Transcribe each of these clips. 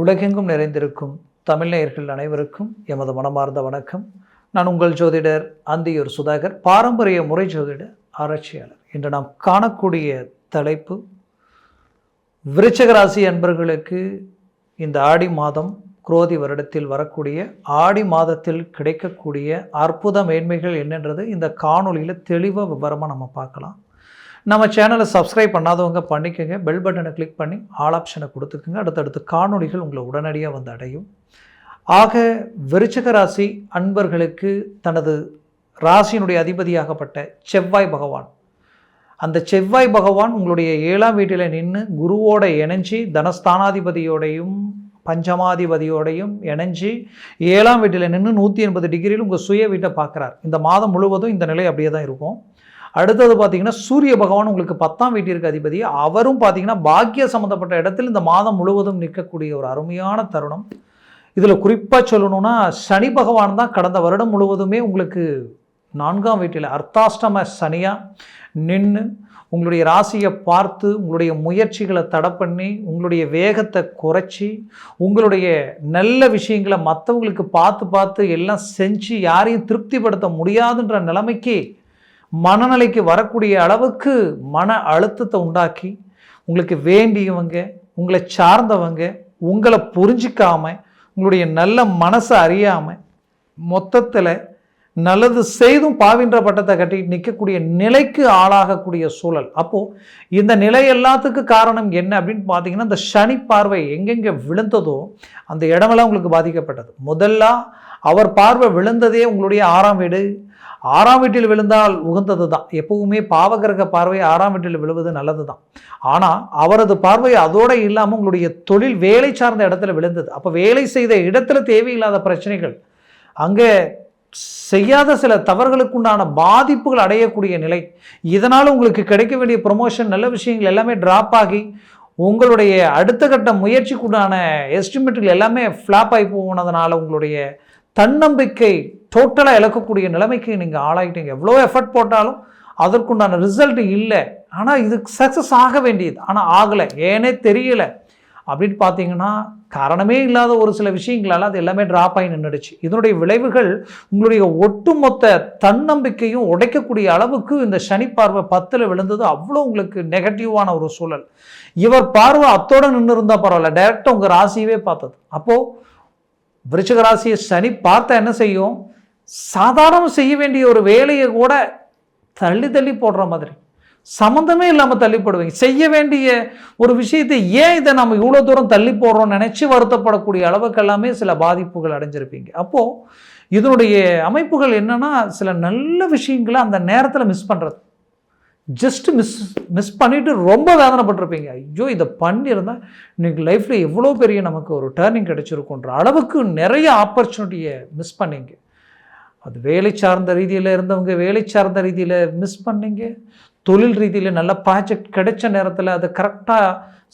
உலகெங்கும் நிறைந்திருக்கும் தமிழ்நேயர்கள் அனைவருக்கும் எமது மனமார்ந்த வணக்கம். நான் உங்கள் ஜோதிடர் அந்தியூர் சுதாகர் பாரம்பரிய முறை ஜோதிடர் ஆராய்ச்சியாளர். இன்று நாம் காணக்கூடிய தலைப்பு விருச்சகராசி அன்பர்களுக்கு இந்த ஆடி மாதம் குரோதி வருடத்தில் வரக்கூடிய ஆடி மாதத்தில் கிடைக்கக்கூடிய அற்புத மேன்மைகள் என்னன்றது இந்த காணொளியில் தெளிவாக விவரமாக நம்ம பார்க்கலாம். நம்ம சேனலை சப்ஸ்கிரைப் பண்ணாதவங்க பண்ணிக்கோங்க. பெல் பட்டனை கிளிக் பண்ணி ஆல் ஆப்ஷனை கொடுத்துக்குங்க. அடுத்தடுத்து காணொளிகள் உங்களை உடனடியாக வந்து அடையும். ஆக விருச்சக ராசி அன்பர்களுக்கு தனது ராசியினுடைய அதிபதியாகப்பட்ட செவ்வாய் பகவான். அந்த செவ்வாய் பகவான் உங்களுடைய ஏழாம் வீட்டில் நின்று குருவோட இணைஞ்சி தனஸ்தானாதிபதியோடையும் பஞ்சமாதிபதியோடையும் இணைஞ்சு ஏழாம் வீட்டில் நின்று நூற்றி எண்பது டிகிரியில் உங்கள் சுய வீட்டை பார்க்குறார். இந்த மாதம் முழுவதும் இந்த நிலை அப்படியே தான் இருக்கும். அடுத்தது பார்த்தீங்கன்னா சூரிய பகவான் உங்களுக்கு பத்தாம் வீட்டிற்கு அதிபதி. அவரும் பார்த்தீங்கன்னா பாக்கிய சம்மந்தப்பட்ட இடத்தில் இந்த மாதம் முழுவதும் நிற்கக்கூடிய ஒரு அருமையான தருணம். இதில் குறிப்பாக சொல்லணும்னா சனி பகவான் தான் கடந்த வருடம் முழுவதுமே உங்களுக்கு நான்காம் வீட்டில் அர்த்தாஷ்டம சனியாக நின்று உங்களுடைய ராசியை பார்த்து உங்களுடைய முயற்சிகளை தடை பண்ணி உங்களுடைய வேகத்தை குறைச்சி உங்களுடைய நல்ல விஷயங்களை மற்றவங்களுக்கு பார்த்து பார்த்து எல்லாம் செஞ்சு யாரையும் திருப்திப்படுத்த முடியாதுன்ற நிலைமைக்கு மனநிலைக்கு வரக்கூடிய அளவுக்கு மன அழுத்தத்தை உண்டாக்கி உங்களுக்கு வேண்டியவங்க உங்களை சார்ந்தவங்க உங்களை புரிஞ்சிக்காம உங்களுடைய நல்ல மனசை அறியாமல் மொத்தத்தில் நல்லது செய்தும் பாவின்ற பட்டத்தை கட்டி நிற்கக்கூடிய நிலைக்கு ஆளாகக்கூடிய சூழல். அப்போது இந்த நிலை எல்லாத்துக்கும் காரணம் என்ன அப்படின்னு பார்த்தீங்கன்னா இந்த சனி பார்வை எங்கெங்கே விழுந்ததோ அந்த இடமெல்லாம் உங்களுக்கு பாதிக்கப்பட்டது. முதல்ல அவர் பார்வை விழுந்ததே உங்களுடைய ஆறாம் வீடு ஆறாம் வீட்டில் விழுந்தால் உகந்தது தான் எப்பவுமே பாவகிரக பார்வை ஆறாம் வீட்டில் விழுவது நல்லது தான் ஆனால் அவரது பார்வை அதோடு இல்லாமல் உங்களுடைய தொழில் வேலை சார்ந்த இடத்துல விழுந்தது. அப்போ வேலை செய்த இடத்துல தேவையில்லாத பிரச்சனைகள் அங்கே செய்யாத சில தவறுகளுக்குண்டான பாதிப்புகள் அடையக்கூடிய நிலை. இதனால் உங்களுக்கு கிடைக்க வேண்டிய ப்ரொமோஷன் நல்ல விஷயங்கள் எல்லாமே ட்ராப் ஆகி உங்களுடைய அடுத்த கட்ட முயற்சிக்குண்டான எஸ்டிமேட்டுகள் எல்லாமே ஃப்ளாப் ஆகி போனதுனால உங்களுடைய தன்னம்பிக்கை டோட்டலாக இழக்கக்கூடிய நிலைமைக்கு நீங்கள் ஆளாகிட்டீங்க எவ்வளோ எஃபர்ட் போட்டாலும் அதற்குண்டான ரிசல்ட் இல்லை. ஆனால் இது சக்ஸஸ் ஆக வேண்டியது. ஆனால் ஆகலை. ஏனே தெரியலை. அப்படின்னு பார்த்தீங்கன்னா காரணமே இல்லாத ஒரு சில விஷயங்களால் அது எல்லாமே ட்ராப் ஆகி நின்றுடுச்சு. இதனுடைய விளைவுகள் உங்களுடைய ஒட்டுமொத்த தன்னம்பிக்கையும் உடைக்கக்கூடிய அளவுக்கு இந்த சனி பார்வை பத்தில் விழுந்தது. அவ்வளோ உங்களுக்கு நெகட்டிவான ஒரு சூழல். இவர் பார்வை அத்தோடு நின்று இருந்தால் பரவாயில்ல டைரெக்டாக உங்கள் ராசியவே பார்த்தது. அப்போது விருச்சக ராசியை சனி பார்த்தா என்ன செய்யும்? சாதாரணம் செய்ய வேண்டிய ஒரு வேலையை கூட தள்ளி தள்ளி போடுற மாதிரி. சம்மந்தமே இல்லாமல் தள்ளி போடுவீங்க செய்ய வேண்டிய ஒரு விஷயத்தை ஏன் இதை நம்ம இவ்வளோ தூரம் தள்ளி போடுறோம்னு நினச்சி வருத்தப்படக்கூடிய அளவுக்கு எல்லாமே சில பாதிப்புகள் அடைஞ்சிருப்பீங்க. அப்போது இதனுடைய அமைப்புகள் என்னென்னா சில நல்ல விஷயங்களை அந்த நேரத்தில் மிஸ் பண்ணுறது ஜஸ்ட்டு மிஸ் மிஸ் பண்ணிவிட்டு ரொம்ப வேதனைப்பட்டிருப்பீங்க. ஐயோ இதை பண்ணியிருந்தால் இன்றைக்கி லைஃப்பில் எவ்வளோ பெரிய நமக்கு ஒரு டேர்னிங் கிடச்சிருக்குன்ற அளவுக்கு நிறைய ஆப்பர்ச்சுனிட்டியை மிஸ் பண்ணிங்க. அது வேலை சார்ந்த ரீதியில் இருந்தவங்க வேலை சார்ந்த ரீதியில் மிஸ் பண்ணீங்க. தொழில் ரீதியில் நல்ல ப்ராஜெக்ட் கிடைச்ச நேரத்தில் அது கரெக்டாக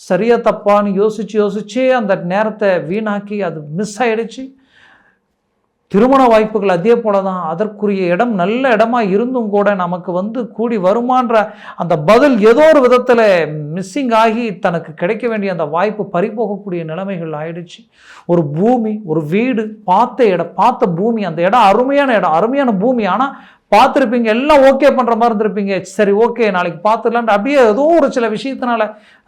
சரியாக தப்பான்னு யோசித்து யோசித்து அந்த நேரத்தை வீணாக்கி அது மிஸ் ஆகிடுச்சு திருமண வாய்ப்புகள் அதே போல தான் அதற்குரிய இடம் நல்ல இடமா இருந்தும் கூட நமக்கு வந்து கூடி வருமான்ற அந்த பதில் ஏதோ ஒரு விதத்தில் மிஸ்ஸிங் ஆகி தனக்கு கிடைக்க வேண்டிய அந்த வாய்ப்பு பறிபோகக்கூடிய நிலைமைகள் ஆயிடுச்சு. ஒரு பூமி ஒரு வீடு பார்த்த இடம் பார்த்த பூமி அந்த இடம் அருமையான இடம் அருமையான பூமி. ஆனால் பார்த்துருப்பீங்க எல்லாம் ஓகே பண்ணுற மாதிரி இருந்திருப்பீங்க. சரி ஓகே நாளைக்கு பார்த்துடலான்ட்டு அப்படியே ஏதோ ஒரு சில விஷயத்தினால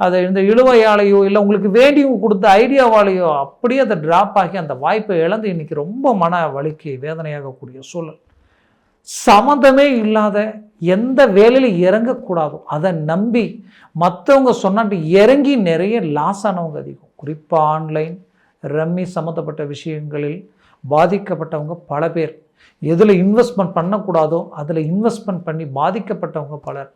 அதை இந்த இழுவையாலேயோ இல்லை உங்களுக்கு வேண்டியும் கொடுத்த ஐடியாவாலேயோ அப்படியே அதை ட்ராப் ஆகி அந்த வாய்ப்பை இழந்து இன்னைக்கு ரொம்ப மன வலிக்கு வேதனையாகக்கூடிய சூழல். சம்மந்தமே இல்லாத எந்த வேலையில் இறங்கக்கூடாதோ. அதை நம்பி மற்றவங்க சொன்னாட்டு இறங்கி நிறைய லாஸ் ஆனவங்க அதிகம். குறிப்பாக ஆன்லைன் ரம்மி சம்மந்தப்பட்ட விஷயங்களில் பாதிக்கப்பட்டவங்க பல பேர். எதில் இன்வெஸ்ட்மெண்ட் பண்ணக்கூடாதோ அதில் இன்வெஸ்ட்மெண்ட் பண்ணி பாதிக்கப்பட்டவங்க பலர்.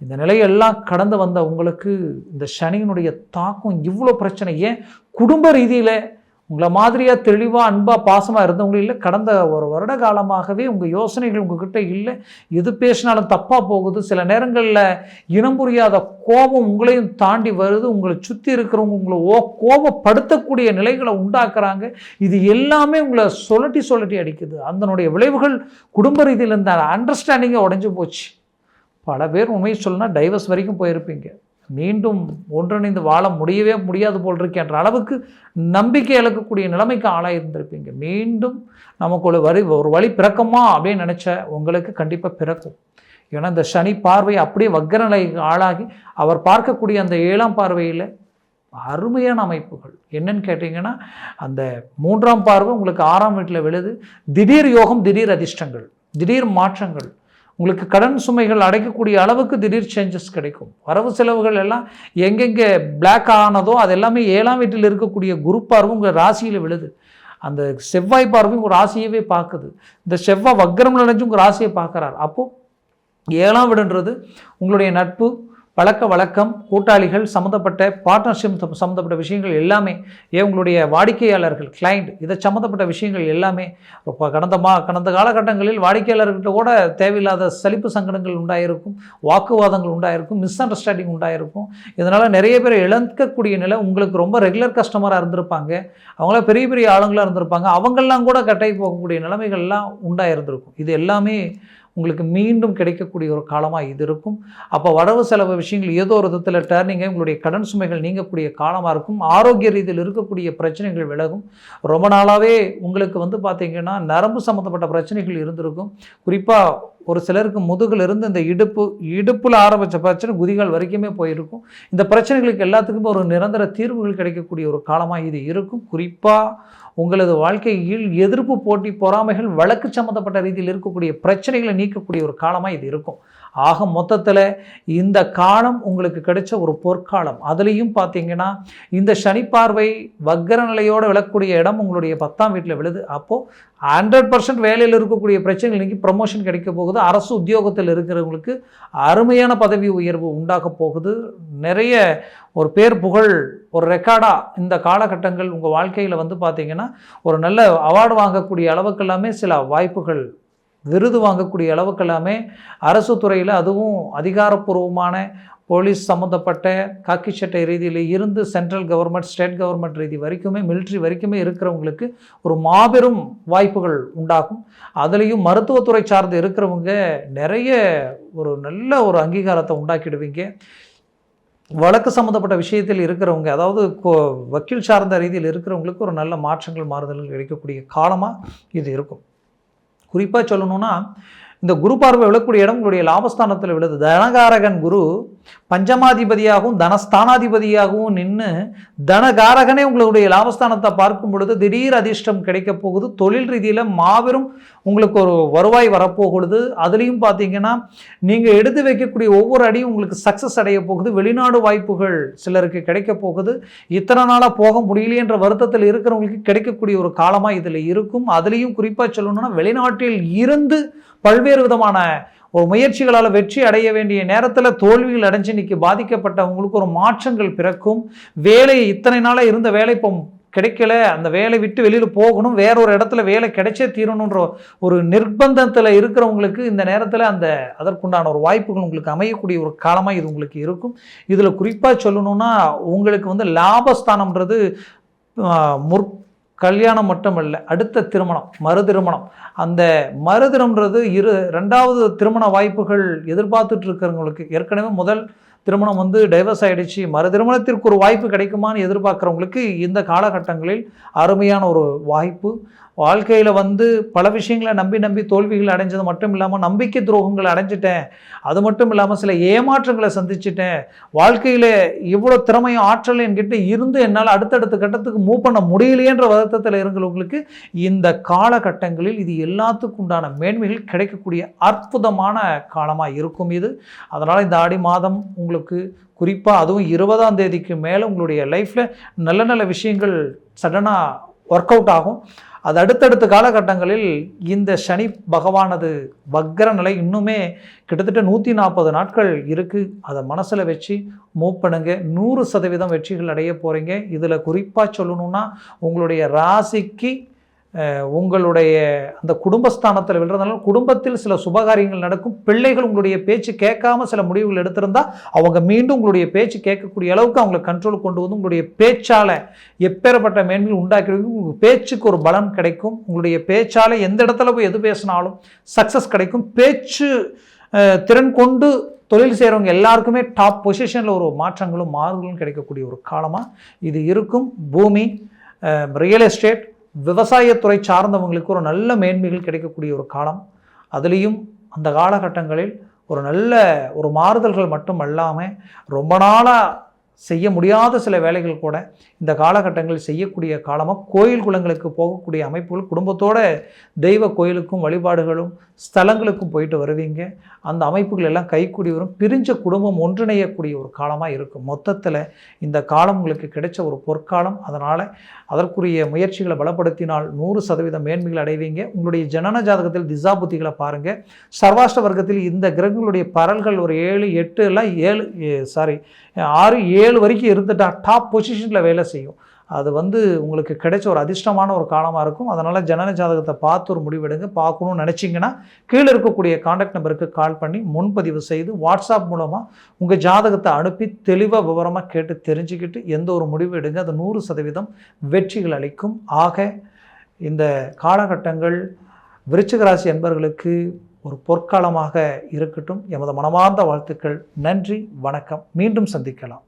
இந்த நிலையெல்லாம் கடந்து வந்த உங்களுக்கு இந்த சனியினுடைய தாக்கம் இவ்வளோ பிரச்சனை. ஏன்? குடும்ப ரீதியில் உங்களை மாதிரியாக தெளிவாக அன்பாக பாசமாக இருந்தவங்களும் இல்லை. கடந்த ஒரு வருட காலமாகவே உங்கள் யோசனைகள் உங்ககிட்ட இல்லை. எது பேசினாலும் தப்பாக போகுது. சில நேரங்களில் இனம் புரியாத கோபம் உங்களையும் தாண்டி வருது. உங்களை சுற்றி இருக்கிறவங்க உங்களை ஓ கோபப்படுத்தக்கூடிய நிலைகளை உண்டாக்குறாங்க. இது எல்லாமே உங்களை சொல்லட்டி சொல்லட்டி அடிக்குது. அதனுடைய விளைவுகள் குடும்ப ரீதியில் இருந்த அண்டர்ஸ்டாண்டிங்கை உடஞ்சி போச்சு. பல பேர் உண்மையை சொல்லணும்னா டைவர்ஸ் வரைக்கும் போயிருப்பீங்க. மீண்டும் ஒன்றிணைந்து வாழ முடியவே முடியாது போல் இருக்கின்ற அளவுக்கு நம்பிக்கை இழக்கக்கூடிய நிலைமைக்கு ஆளாயிருந்திருப்பீங்க. மீண்டும் நமக்கு ஒரு ஒரு வழி பிறக்குமா அப்படின்னு நினச்ச உங்களுக்கு கண்டிப்பாக பிறக்கும். ஏன்னா இந்த சனி பார்வை அப்படியே வக்கரநிலைக்கு ஆளாகி அவர் பார்க்கக்கூடிய அந்த ஏழாம் பார்வையில் அருமையான அமைப்புகள். என்னன்னு கேட்டிங்கன்னா அந்த மூன்றாம் பார்வை உங்களுக்கு ஆறாம் வீட்டில் விழுது. திடீர் யோகம் திடீர் அதிர்ஷ்டங்கள் திடீர் மாற்றங்கள். உங்களுக்கு கடன் சுமைகள் அடைக்கக்கூடிய அளவுக்கு திடீர் சேஞ்சஸ் கிடைக்கும். வரவு செலவுகள் எல்லாம் எங்கெங்கே பிளாக் ஆனதோ அது எல்லாமே ஏழாம் வீட்டில் இருக்கக்கூடிய குரு பார்வை உங்கள் ராசியில் விழுது. அந்த செவ்வாய் பார்வை உங்கள் ராசியவே பார்க்குது. இந்த செவ்வாய் வக்ரம் நினைஞ்சு உங்கள் ராசியை பார்க்குறாரு. அப்போது ஏழாம் வீடுன்றது உங்களுடைய நட்பு பழக்க வழக்கம் கூட்டாளிகள் சம்மந்தப்பட்ட பார்ட்னர்ஷிப் சம்மந்தப்பட்ட விஷயங்கள் எல்லாமே ஏன் உங்களுடைய வாடிக்கையாளர்கள் கிளைண்ட் இதை சம்மந்தப்பட்ட விஷயங்கள் எல்லாமே கடந்த மா கடந்த காலகட்டங்களில் வாடிக்கையாளர்கிட்ட கூட தேவையில்லாத சலிப்பு சங்கடங்கள் உண்டாயிருக்கும் வாக்குவாதங்கள் உண்டாயிருக்கும் மிஸ் அண்டர்ஸ்டாண்டிங் உண்டாயிருக்கும். இதனால் நிறைய பேர் இழக்கக்கூடிய நிலை உங்களுக்கு ரொம்ப ரெகுலர் கஸ்டமராக இருந்திருப்பாங்க. அவங்களாம் பெரிய பெரிய ஆளுங்களாக இருந்திருப்பாங்க. அவங்கெல்லாம் கூட கட்டாயி போகக்கூடிய நிலைமைகள்லாம் உண்டாயிருந்திருக்கும். இது எல்லாமே உங்களுக்கு மீண்டும் கிடைக்கக்கூடிய ஒரு காலமாக இது இருக்கும். அப்போ வரவு செலவு விஷயங்கள் ஏதோ ஒரு விதத்தில் டேர்னிங்காக உங்களுடைய கடன் சுமைகள் நீங்கக்கூடிய காலமாக இருக்கும். ஆரோக்கிய ரீதியில் இருக்கக்கூடிய பிரச்சனைகள் விலகும். ரொம்ப நாளாகவே உங்களுக்கு வந்து பார்த்திங்கன்னா நரம்பு சம்மந்தப்பட்ட பிரச்சனைகள் இருந்திருக்கும். குறிப்பாக ஒரு சிலருக்கு முதுகில் இருந்து இந்த இடுப்பு இடுப்பில் ஆரம்பித்த பிரச்சனை குதிகள் வரைக்குமே போயிருக்கும். இந்த பிரச்சனைகளுக்கு எல்லாத்துக்குமே ஒரு நிரந்தர தீர்வுகள் கிடைக்கக்கூடிய ஒரு காலமாக இது இருக்கும். குறிப்பாக உங்களது வாழ்க்கையில் எதிர்ப்பு போட்டி பொறாமைகள் வழக்கு சம்மந்தப்பட்ட ரீதியில் இருக்கக்கூடிய பிரச்சனைகளை நீக்கக்கூடிய ஒரு காலமாக இது இருக்கும். ஆக மொத்தத்தில் இந்த காலம் உங்களுக்கு கிடைச்ச ஒரு பொற்காலம். அதுலேயும் பார்த்தீங்கன்னா இந்த சனி பார்வை வக்கர நிலையோடு விளக்கக்கூடிய இடம் உங்களுடைய பத்தாம் வீட்டில் விழுது. அப்போது ஹண்ட்ரட் பர்சன்ட் வேலையில் இருக்கக்கூடிய பிரச்சனைகள் இன்றைக்கி ப்ரமோஷன் கிடைக்க போகுது. அரசு உத்தியோகத்தில் இருக்கிறவங்களுக்கு அருமையான பதவி உயர்வு உண்டாக போகுது. நிறைய ஒரு பேர் புகழ் ஒரு ரெக்கார்டாக இந்த காலகட்டங்கள் உங்கள் வாழ்க்கையில் வந்து பார்த்திங்கன்னா ஒரு நல்ல அவார்டு வாங்கக்கூடிய அளவுக்கெல்லாமே சில வாய்ப்புகள் விருது வாங்கக்கூடிய அளவுக்கெல்லாமே அரசு துறையில் அதுவும் அதிகாரப்பூர்வமான போலீஸ் சம்மந்தப்பட்ட காக்கி சட்டை ரீதியில் இருந்து சென்ட்ரல் கவர்மெண்ட் ஸ்டேட் கவர்மெண்ட் ரீதி வரைக்குமே மிலிட்ரி வரைக்குமே இருக்கிறவங்களுக்கு ஒரு மாபெரும் வாய்ப்புகள் உண்டாகும். அதுலேயும் மருத்துவத்துறை சார்ந்து இருக்கிறவங்க நிறைய ஒரு நல்ல ஒரு அங்கீகாரத்தை உண்டாக்கிடுவீங்க. வழக்கு சம்மந்தப்பட்ட விஷயத்தில் இருக்கிறவங்க அதாவது வக்கீல் சார்ந்த ரீதியில் இருக்கிறவங்களுக்கு ஒரு நல்ல மாற்றங்கள் மாறுதல்கள் கிடைக்கக்கூடிய காலமாக இது இருக்கும். குறிப்பாக சொல்லணும்னா இந்த குரு பார்வை விழக்கூடிய இடம் உங்களுடைய லாபஸ்தானத்தில் விழுது. தனகாரகன் குரு பஞ்சமாதிபதியாகவும் தனஸ்தானாதிபதியாகவும் நின்று தனகாரகனே உங்களுடைய லாபஸ்தானத்தை பார்க்கும் பொழுது திடீர் அதிர்ஷ்டம் கிடைக்க போகுது. தொழில் ரீதியில் மாபெரும் உங்களுக்கு ஒரு வருவாய் வரப்போகுது. அதுலேயும் பார்த்தீங்கன்னா நீங்கள் எடுத்து வைக்கக்கூடிய ஒவ்வொரு அடியும் உங்களுக்கு சக்ஸஸ் அடைய போகுது. வெளிநாடு வாய்ப்புகள் சிலருக்கு கிடைக்க போகுது. இத்தனை நாளாக போக முடியலையன்ற வருத்தத்தில் இருக்கிறவங்களுக்கு கிடைக்கக்கூடிய ஒரு காலமாக இதில் இருக்கும். அதுலேயும் குறிப்பாக சொல்லணும்னா வெளிநாட்டில் இருந்து பல்வேறு விதமான ஒரு முயற்சிகளால் வெற்றி அடைய வேண்டிய நேரத்தில் தோல்விகள் அடைஞ்சு இன்னைக்கு பாதிக்கப்பட்டவங்களுக்கு ஒரு மாற்றங்கள் பிறக்கும். வேலை இத்தனை நாளாக இருந்த வேலை இப்போ கிடைக்கல. அந்த வேலை விட்டு வெளியில் போகணும். வேற ஒரு இடத்துல வேலை கிடைச்சே தீரணுன்ற ஒரு நிர்பந்தத்தில் இருக்கிறவங்களுக்கு இந்த நேரத்தில் அந்த அதற்குண்டான ஒரு வாய்ப்புகள் உங்களுக்கு அமையக்கூடிய ஒரு காலமாக இது உங்களுக்கு இருக்கும். இதில் குறிப்பாக சொல்லணும்னா உங்களுக்கு வந்து லாபஸ்தானம்ன்றது முற் கல்யாணம் மட்டுமல்ல அடுத்த திருமணம் மறு திருமணம் அந்த மறு இரு ரெண்டாவது திருமண வாய்ப்புகள் எதிர்பார்த்துட்டு இருக்கிறவங்களுக்கு ஏற்கனவே முதல் திருமணம் வந்து டைவர்ஸ் ஆகிடுச்சு மறு திருமணத்திற்கு ஒரு வாய்ப்பு கிடைக்குமான்னு எதிர்பார்க்குறவங்களுக்கு இந்த காலகட்டங்களில் அருமையான ஒரு வாய்ப்பு. வாழ்க்கையில் வந்து பல விஷயங்களை நம்பி நம்பி தோல்விகள் அடைஞ்சது மட்டும் இல்லாமல் நம்பிக்கை துரோகங்களை அடைஞ்சிட்டேன். அது மட்டும் இல்லாமல் சில ஏமாற்றங்களை சந்திச்சிட்டேன். வாழ்க்கையில் இவ்வளோ திறமையும் ஆற்றல் என்கிட்ட இருந்து என்னால் அடுத்தடுத்த கட்டத்துக்கு மூவ் பண்ண முடியலையேன்ற வருத்தத்தில் இருக்கிறவங்களுக்கு இந்த காலகட்டங்களில் இது எல்லாத்துக்கும் உண்டான மேன்மைகள் கிடைக்கக்கூடிய அற்புதமான காலமாக இருக்கும் இது. அதனால் இந்த ஆடி மாதம் உங்களுக்கு குறிப்பாக அதுவும் இருபதாம் தேதிக்கு மேலே உங்களுடைய லைஃப்பில் நல்ல நல்ல விஷயங்கள் சடனாக ஒர்க் அவுட் ஆகும். அது அடுத்தடுத்த காலகட்டங்களில் இந்த சனி பகவானது வக்ர நிலை இன்னுமே கிட்டத்தட்ட நூற்றி நாற்பது நாட்கள் இருக்குது அதை மனசில் வச்சு மூவ் பண்ணுங்க. நூறு சதவீதம் வெற்றிகள் அடைய போகிறீங்க இதில் குறிப்பாக சொல்லணுன்னா உங்களுடைய ராசிக்கு உங்களுடைய அந்த குடும்பஸ்தானத்தில் விழுறதுனால குடும்பத்தில் சில சுபகாரியங்கள் நடக்கும். பிள்ளைகள் உங்களுடைய பேச்சு கேட்காம சில முடிவுகள் எடுத்திருந்தால் அவங்க மீண்டும் உங்களுடைய பேச்சு கேட்கக்கூடிய அளவுக்கு அவங்களை கண்ட்ரோல் கொண்டு வந்து உங்களுடைய பேச்சால் எப்பேறப்பட்ட மேன்மையில் உண்டாக்கி பேச்சுக்கு ஒரு பலன் கிடைக்கும். உங்களுடைய பேச்சால் எந்த இடத்துல போய் எது பேசினாலும் சக்ஸஸ் கிடைக்கும். பேச்சு திறன் கொண்டு தொழில் செய்கிறவங்க எல்லாருக்குமே டாப் பொசிஷனில் ஒரு மாற்றங்களும் மாறுதலும் கிடைக்கக்கூடிய ஒரு காலமாக இது இருக்கும். பூமி ரியல் எஸ்டேட் விவசாயத்துறை சார்ந்தவங்களுக்கு ஒரு நல்ல மேன்மைகள் கிடைக்கக்கூடிய ஒரு காலம். அதுலேயும் அந்த காலகட்டங்களில் ஒரு நல்ல ஒரு மாறுதல்கள் மட்டும் அல்லாமல் ரொம்ப நாளாக செய்ய முடியாத சில வேலைகள் கூட இந்த காலகட்டங்களில் செய்யக்கூடிய காலமாக கோயில் குளங்களுக்கு போகக்கூடிய அமைப்புகள் குடும்பத்தோட தெய்வ கோயிலுக்கும் வழிபாடுகளும் ஸ்தலங்களுக்கும் போயிட்டு வருவீங்க. அந்த அமைப்புகள் எல்லாம் கைக்கூடி வரும். பிரிஞ்ச குடும்பம் ஒன்றிணையக்கூடிய ஒரு காலமாக இருக்கும். மொத்தத்தில் இந்த காலம் உங்களுக்கு கிடைச்ச ஒரு பொற்காலம். அதனால் அதற்குரிய முயற்சிகளை பலப்படுத்தினால் நூறு சதவீதம் மேன்மைகள் அடைவீங்க. உங்களுடைய ஜனன ஜாதகத்தில் திசாபுத்திகளை பாருங்கள் சர்வாஷ்ட வர்க்கத்தில் இந்த கிரகங்களுடைய பரல்கள் ஒரு ஏழு எட்டு எல்லாம் ஏழு சாரி ஆறு ஏழு ஏழு வரைக்கும் இருந்துட்டா டாப் பொசிஷனில் வேலை செய்யும். அது வந்து உங்களுக்கு கிடைச்ச ஒரு அதிர்ஷ்டமான ஒரு காலமாக இருக்கும். அதனால் ஜனன ஜாதகத்தை பார்த்து ஒரு முடிவெடுங்க. பார்க்கணும்னு நினச்சிங்கன்னா கீழே இருக்கக்கூடிய காண்டாக்ட் நம்பருக்கு கால் பண்ணி முன்பதிவு செய்து வாட்ஸ்அப் மூலமாக உங்கள் ஜாதகத்தை அனுப்பி தெளிவாக விவரமாக கேட்டு தெரிஞ்சுக்கிட்டு எந்த ஒரு முடிவு எடுங்க. அது நூறு சதவீதம் வெற்றிகள் அளிக்கும். ஆக இந்த காலகட்டங்கள் விருச்சிகராசி என்பர்களுக்கு என்பவர்களுக்கு ஒரு பொற்காலமாக இருக்கட்டும். எமது மனமார்ந்த வாழ்த்துக்கள். நன்றி. வணக்கம். மீண்டும் சந்திக்கலாம்.